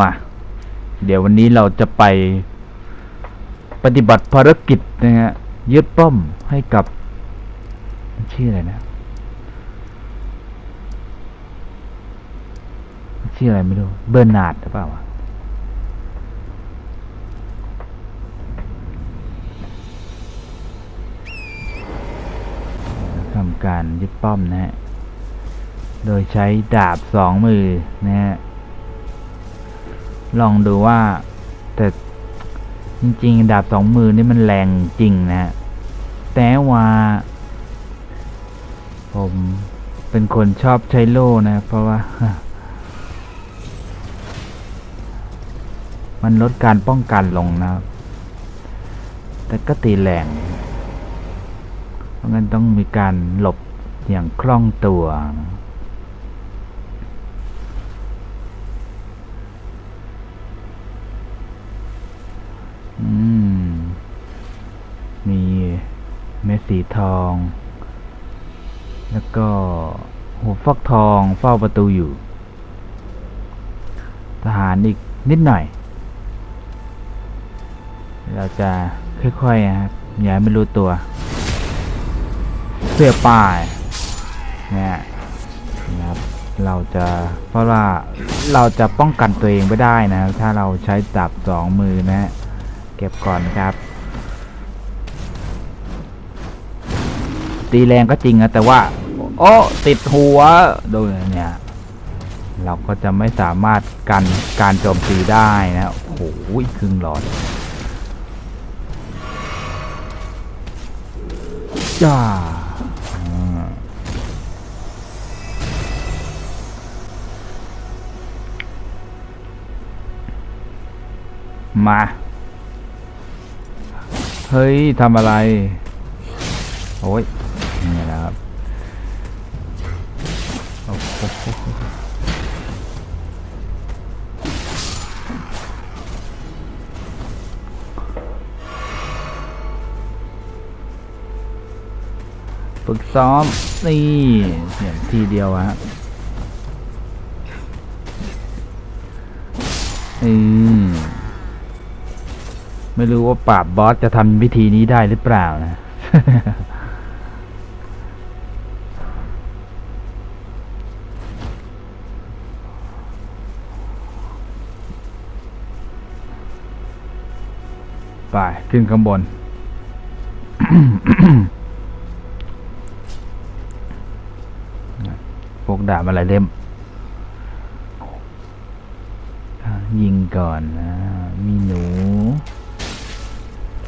มา เดี๋ยววันนี้เราจะไปปฏิบัติภารกิจนะฮะยึดป้อมให้กับชื่ออะไรนะชื่ออะไรไม่รู้เบอร์นาร์ดหรือเปล่าทำการยึดป้อมนะฮะ โดยใช้ดาบสองมือนะฮะ ลองดูว่า แต่จริง ๆ ดาบสองมือนี่มันแรงจริงนะฮะ แต่ว่า ผมเป็นคนชอบใช้โล่นะ เพราะว่า มันลดการป้องกันลงนะครับ แต่ก็ตีแรง เพราะงั้นต้องมีการหลบอย่างคล่องตัวนะ อืม มีเม็ด สีทอง แล้วก็หัวฟักทองเฝ้าประตูอยู่ ทหารอีกนิดหน่อย เราจะค่อยๆนะครับอย่าให้ไม่รู้ตัว เสื้อป้ายเนี่ยนะครับเราจะเพราะว่าเราจะป้องกันตัวเองไม่ได้นะ ถ้าเราใช้จับสองมือนะ เก็บก่อนครับ ตีแรงก็จริงนะแต่ว่า โอ้ติดหัวโดยเนี่ย เราก็จะไม่สามารถกันการโจมตีได้นะโอ้โหครึ่งหลอดจ้ามมาเฮ้ยทำอะไร โอ้ย นี่นะครับโอ้โหฝึกซ้อม นี่เสียงทีเดียวฮะอืมไม่รู้ว่าปราบบอสจะทำวิธีนี้ได้หรือเปล่านะ ขึ้นข้างบน พวกดาบอะไรเล่ม ยิงก่อนนะ มีหนู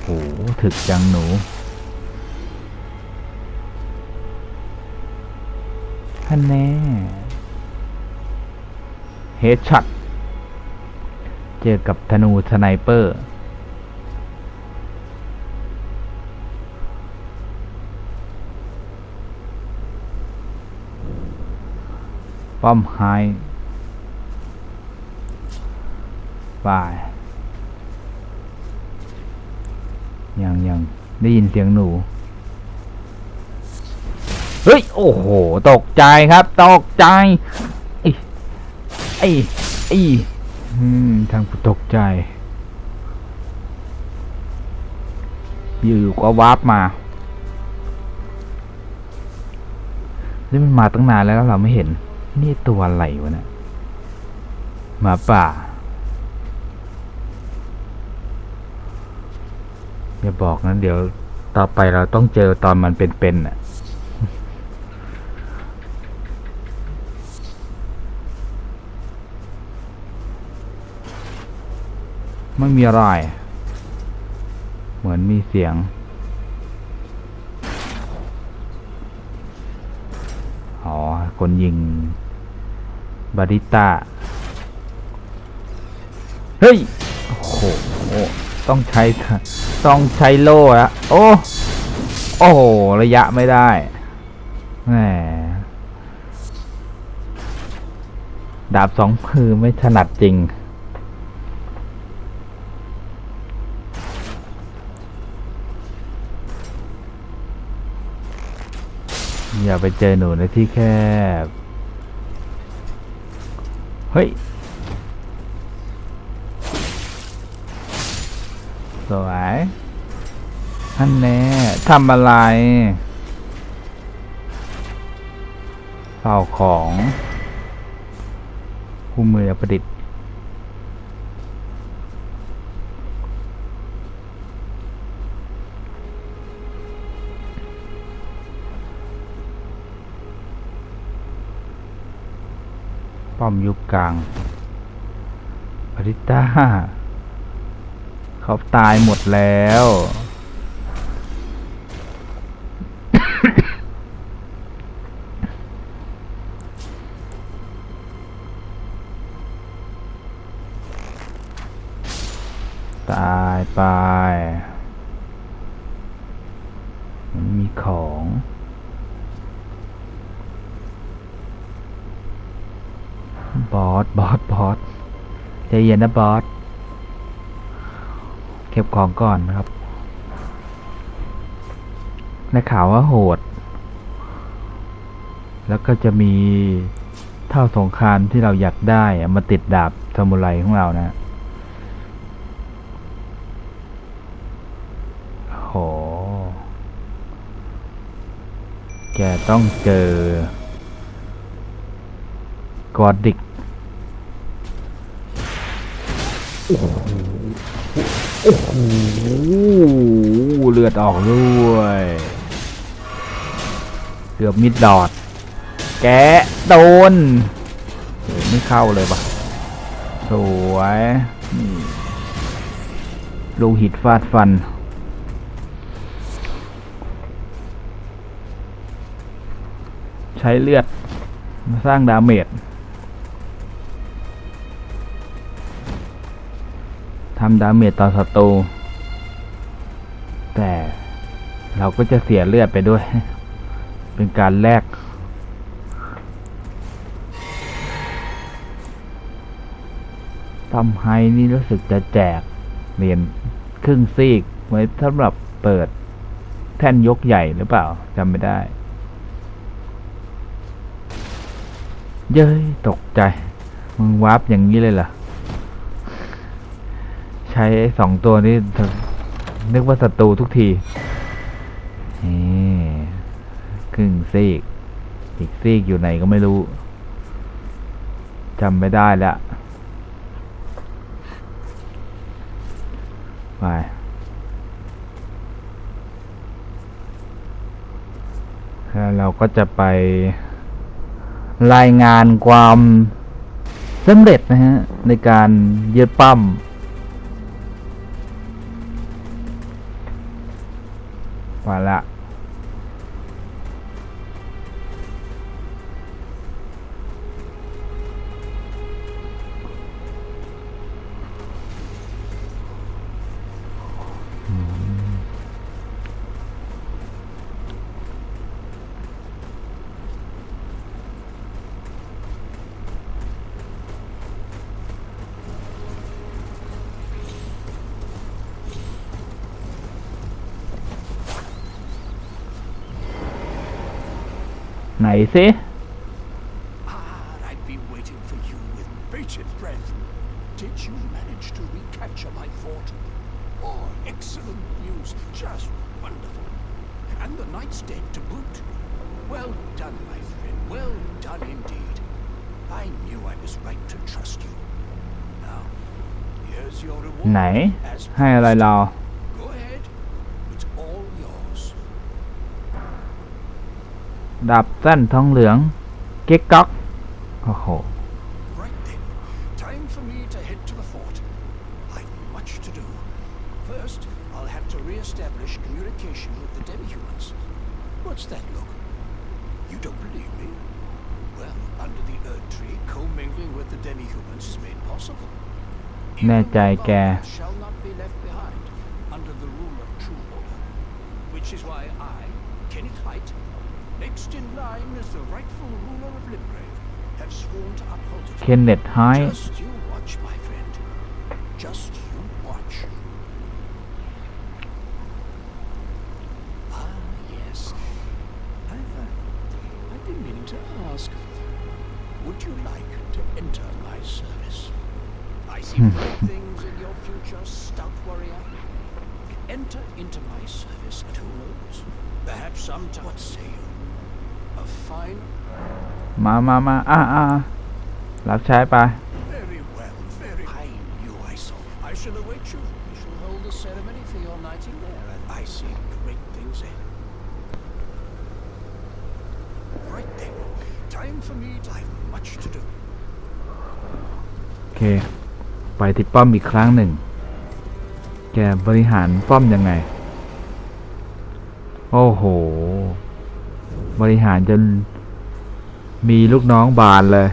โหถึกจังหนูท่านแน่เฮดช็อต เจอกับธนูสไนเปอร์ ป้อมไฮบายยังยังได้ยินเสียงหนู เฮ้ย โอ้โห ตกใจครับ ตกใจ ไอ้ไอ้ไอ้ทางผู้ตกใจ อยู่ๆก็วาร์ปมานี่มันมาตั้งนานแล้วเราไม่เห็น นี่ตัวอะไรวะเนี่ยหมาป่า อย่าบอกนะเดี๋ยวต่อไปเราต้องเจอตอนมันเป็นๆน่ะไม่มีอะไร เหมือนมีเสียง คนยิงบาริต้า เฮ้ย โอ้โห ต้องใช้ ต้องใช้โล่อะโอ้ โอ้โห ระยะไม่ได้แหมดาบสองมือไม่ถนัดจริง อย่าไปเจอหนูในที่แคบ เฮ้ย สวยท่านแน่ทำอะไรเป่าของคู่มือประดิษฐ์ ป้อมยุคกลางอริต้า เขาตายหมดแล้ว ตายไปมันมีของ บอส บอส บอสใจเย็นนะบอส เก็บของก่อนนะครับได้ข่าวว่าโหด แล้วก็จะมีเท่าสงครามที่เราอยากได้มาติดดาบซามูไรของเรานะโห แกต้องเจอ กอดดิกโอ้โหโอ้โหเลือดออกด้วยเกือบมิดดอด แกโดนไม่เข้าเลยปะสวยลูกหิดฟาดฟันใช้เลือดมาสร้างดาเมจ ทำดาเมจต่อศัตรูแต่เราก็จะเสียเลือดไปด้วย เป็นการแลกทำไฮนี่รู้สึกจะแจกเหรียญครึ่งซีก ไว้สำหรับเปิดแท่นยกใหญ่หรือเปล่าจำไม่ได้ เย้ยตกใจ มึงวาร์ปอย่างนี้เลยเหรอ ช้สองตัวนี้ นึกว่าศัตรูทุกที นี่ครึ่งซีก อีกซีกอยู่ไหนก็ไม่รู้จำไม่ได้แล้วไปแล้วเราก็จะไปรายงานความสำเร็จนะฮะ ในการยึดปั้ม ม Now, here's your reward. ไหน As ให้อะไรเรา ดาบสั้นทองเหลือง เก๊กก๊อก โอ้โห Right then, time for me to head to the fort. I've much to do. First, I'll have to re-establish communication with the demi-humans. What's that look? You don't believe me? Well, under the Erd Tree, commingling with the demi-humans is made possible. แน่ใจแก Even the shall not be left behind under the rule of true order. Which is why I, Kenneth Height, Next in line is the rightful ruler of Limgrave. Have sworn to uphold it. Kenneth High. Just you watch, my friend. Just you watch. Ah, yes. I've, uh, I've been meaning to ask. Would you like to enter my service? I see hmm. things in your future, stout warrior. Enter into my service, who knows? Perhaps sometime. What say you? A fine มามามาอ่าอ่ารับใช้ไป Very well, very. I knew I saw. I shall await you. We shall hold a ceremony for your knighting there, and I see great things ahead. Right then, time for me. to- I've much to do. โอเค ไปที่ป้อมอีกครั้งหนึ่ง แกบริหารป้อมยังไง โอ้โห บริหารจนมีลูกน้องบานเลย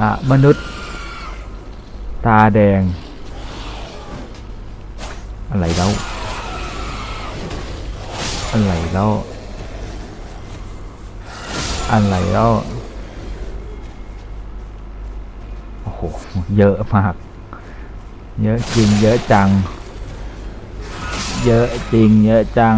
อะมนุษย์ ตาแดง อะไรแล้ว อะไรแล้วอะไรแล้วโอ้โห เยอะมาก เยอะจริง เยอะจัง เยอะจริง เยอะจัง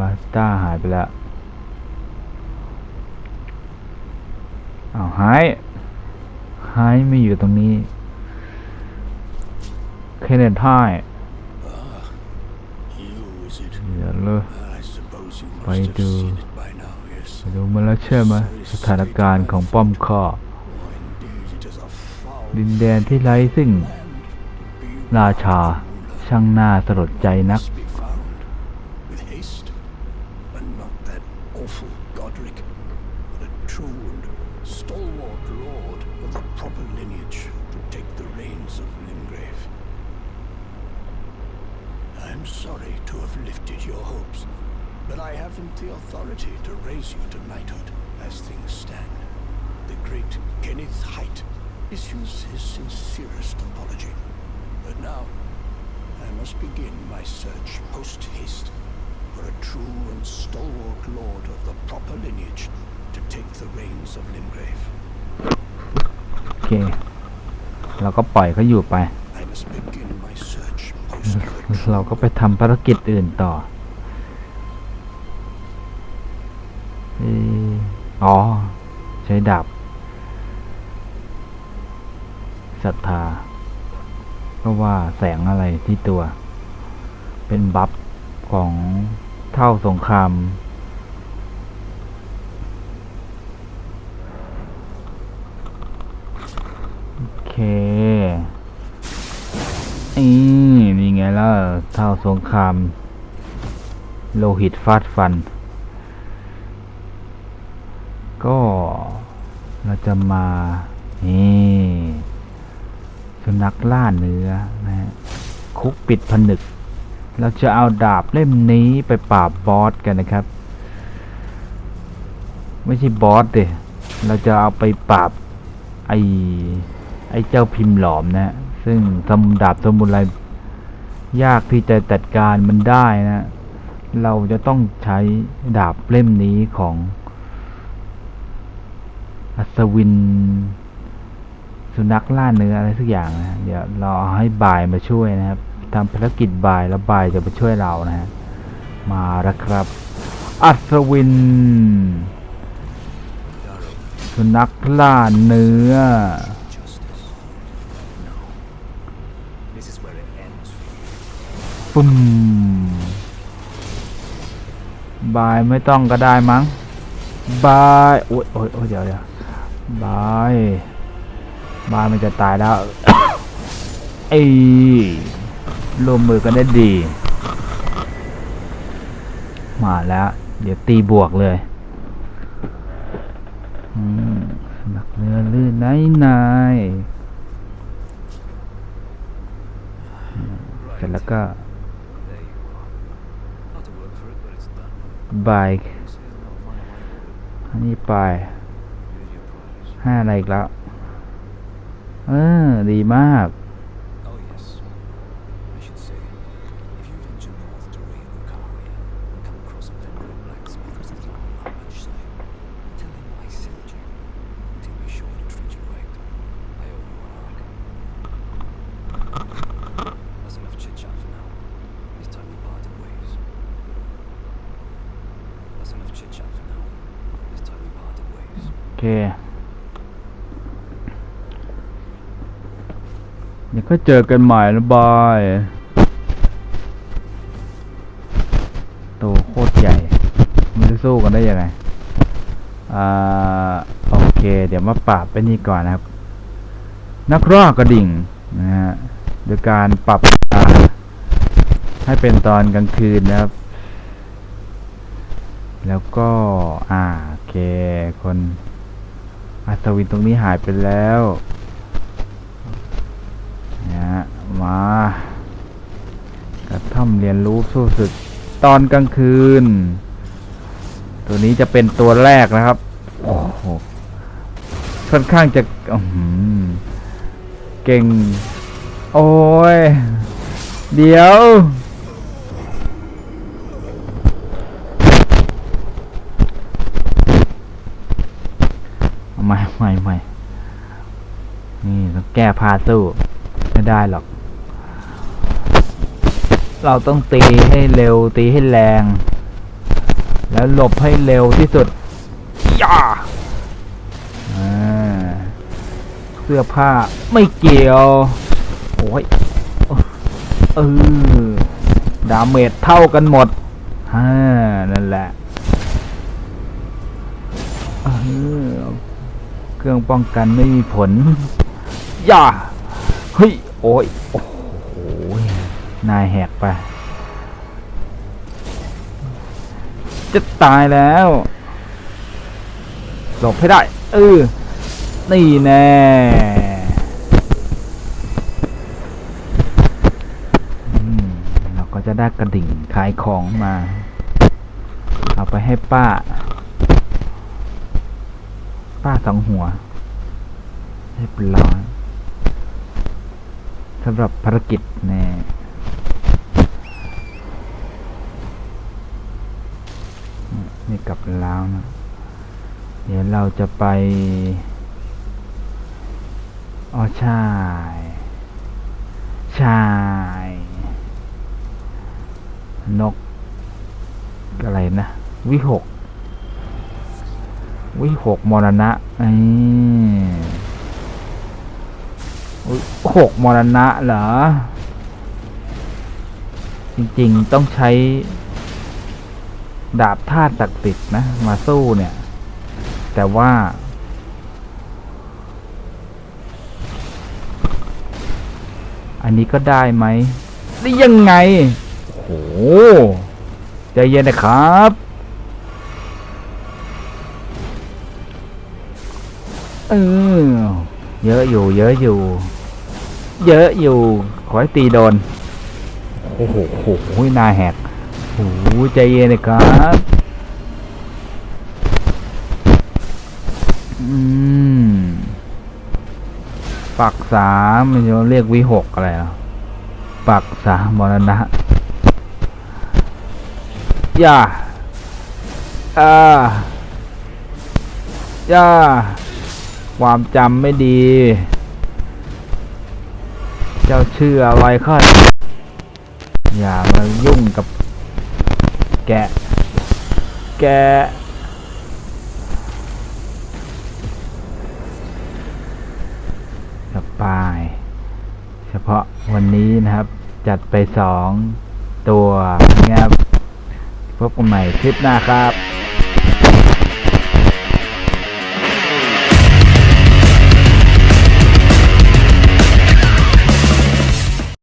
บาสต้าหายไปแล้วอ้าวหาย หายไม่อยู่ตรงนี้ เคนเนตไฮ You, is it? เดี๋ยวเลย I suppose you must Why have do- seen it by now, yes. รู้มาแล้วใช่ไหมสถานการณ์ของป้อมข้อ ดินแดนที่ไร้ซึ่ง ราชาช่างน่าสลดใจนัก proper lineage to take the reins of Limgrave. I'm sorry to have lifted your hopes, but I haven't the authority to raise you to knighthood as things stand. The great Kenneth Height issues his sincerest apology. But now, I must begin my search post haste for a true and stalwart lord of the proper lineage to take the reins of Limgrave. เราก็ปล่อยเขาอยู่ไป เราก็ไปทำภารกิจอื่นต่อเอ่อ อ๋อ ใช้ดาบศรัทธา เพราะว่าแสงอะไรที่ตัว เป็นบัฟของเท่าสงคราม โอเค นี่นี่ไงแล่ะเท่าสงคราม โลหิตฟาดฟัน ก็เราจะมา นี่สุนัขล่าเนื้อนะฮะคุกปิดผนึก เราจะเอาดาบเล่มนี้ไปปราบบอสกันนะครับ ไม่ใช่บอสเดเราจะเอาไปปราบไอ ไอ้เจ้าพิมพ์หลอมนะ ซึ่งสมดาบสมุไรยากที่จะจัดการมันได้นะ เราจะต้องใช้ดาบเล่มนี้ของ อัศวิน สุนัขล่าเนื้ออะไรสักอย่างนะเดี๋ยวเราเอให้บายมาช่วยนะครับทำภารกิจบายแล้วบายจะมาช่วยเรานะฮะมาแล้วครับ อัศวิน สุนัขล่าเนื้อ ปึ้มบายไม่ต้องก็ได้มั้งบายโอ้ยโอ้ยโอ้ยเดี๋ยวเดี๋ยวบายบายมันจะตายแล้วเอ้ร่วมมือกันได้ดี มาแล้ว เดี๋ยวตีบวกเลยอืมหนักเนื้อลื่นไหนไหนอืมเสร็จแล้วก็ There you are. Not to work for it, but it's bike อันนี้ไปห้าอะไรอีกแล้ว เออ ดีมาก เค เดี๋ยวก็เจอกันใหม่นะบายตัวโคตรใหญ่ มันจะสู้กันได้ยังไง อ่า โอเค เดี๋ยวมาปรับไปนี่ก่อนนะครับ นักรอกกระดิ่งนะฮะโดยการปรับอ่าให้เป็นตอนกลางคืนนะครับ แล้วก็ อ่า โอเค คน อัศวินตรงนี้หายไปแล้วนะฮะมากระท่อมเรียนรู้สู้ศึกตอนกลางคืน ตัวนี้จะเป็นตัวแรกนะครับ โอ้โหค่อนข้างจะเก่ง โอ้ย เดี๋ยว เอาไม่ไม่ไม่นี่ต้อง แก้พาสู้ไม่ได้หรอก เราต้องตีให้เร็วตีให้แรง แล้วหลบให้เร็วที่สุดย่าเสื้อผ้าไม่เกี่ยว โอ้ยเออดาเมจเท่ากันหมดฮ่านั่นแหละเครื่องป้องกันไม่มีผล ย่าเฮ้ยโอ้ยโอ้โหนายแหกไป จะตายแล้วหลบให้ได้เออนี่แน่เราก็จะได้กระดิ่งขายของมา เอาไปให้ป้า ป้าสองหัวเรียบร้อย สำหรับภารกิจแน่นี่กลับแล้วนะ เดี๋ยวเราจะไปอ๋อใช่ใช่นก อะไรนะ วิหก วิหกมรณะนี่อุ๊ย หกมรณะเหรอ จริงๆต้องใช้ ดาบธาตุศักดิ์สิทธิ์นะ มาสู้เนี่ย แต่ว่า อันนี้ก็ได้ไหมได้ยังไง โอ้โห ใจเย็นนะครับเออเยอะอยู่ เยอะอยู่ เยอะอยู่ ขอให้ตีโดน โอ้โหโอ้โหหนาแหกโอ้โหใจเย็นนะครับอืมปักสามมันจะเรียกวิหกอะไรอะปักสามมรณะย่าอ่าย่าความจำไม่ดี จ้าชื่ออะไรค่อยอย่ามายุ่งกับ แกะ แกะ สปาย เฉพาะวันนี้นะครับ จัดไปสองตัวนะครับพบกันใหม่คลิปหน้าครับ